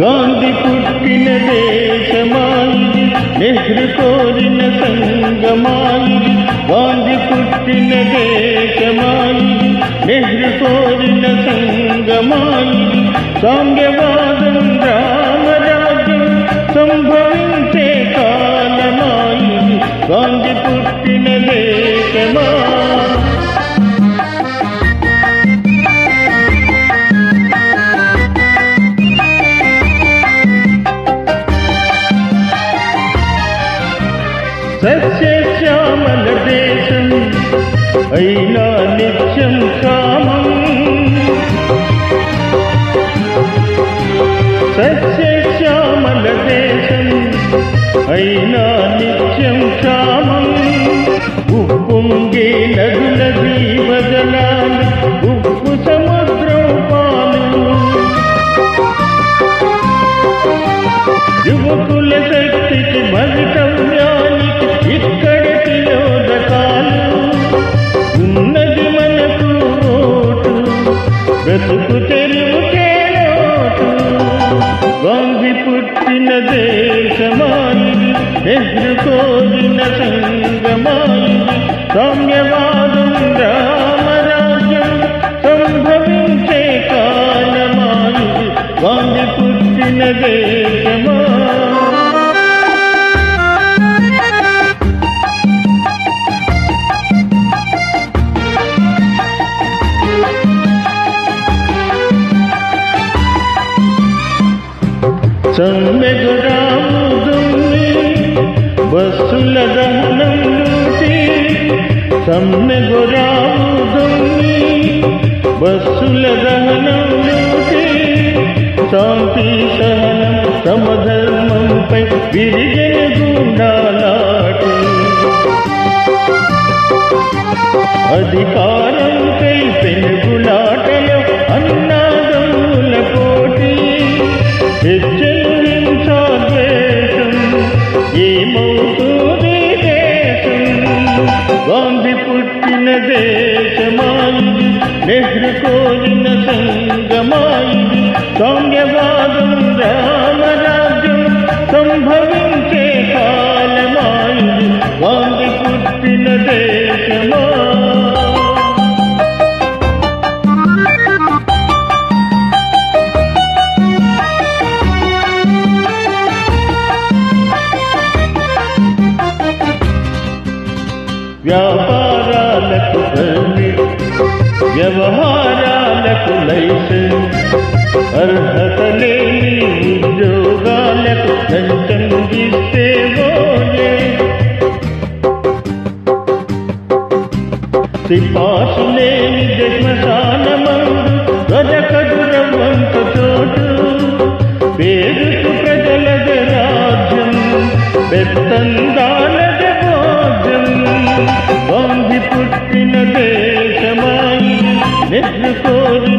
గాంధీ పుట్టిన దేశమాయి నెహ్రు కోరిన సంగమాయి గాంధీ పుట్టిన దేశమాయి నెహ్రు కోరిన సంగమాయి సామ్యవాదం రామరాజ్యం సంభవించే కాలమాయి గాంధీ పుట్టిన దేశమాయి సస్యశ్యామల దేశం అయినా నిత్యం కామం. సస్యశ్యామల దేశం అయినా నిత్యం కామం. ఉప్పొంగే నగుల దీవజలాలు ఉప్పు సముద్రం పాలు యువకుల బ్రతుకు తెరువుకే లోటు గాంధీ పుట్టిన దేశమాయి నెహ్రు కోరిన సంగమాయి సామ్యవాదం రామరాజ్యం సమ్మెగురాముదుని బస్సుల దహనం లూటి సమ్మెగురాము బస్సుల దహనం లూటి శాంతి సహనం సమధర్మంపై విరిగే గుండాలాటి అధికారంపై పెనుగులాటలో ఏమవుతుంది దేశం గాంధీ పుట్టిన దేశమాయి నెహ్రు కోరిన సంగమాయి సౌమ్యవాదం రామరాజ్యం సంభవి వ్యాపారాలకు వ్యవహారాలకు లైసెన్స్ అర్హత లేని ఉద్యోగాలకు లంచం ఇస్తే సిపాసు లేని శ్మశానమందు గజకదురవంత చోటు. పేరుకు ప్రజల రాజ్యం పెద్దంద పుట్టిన దేశమై నెల్లుకోరు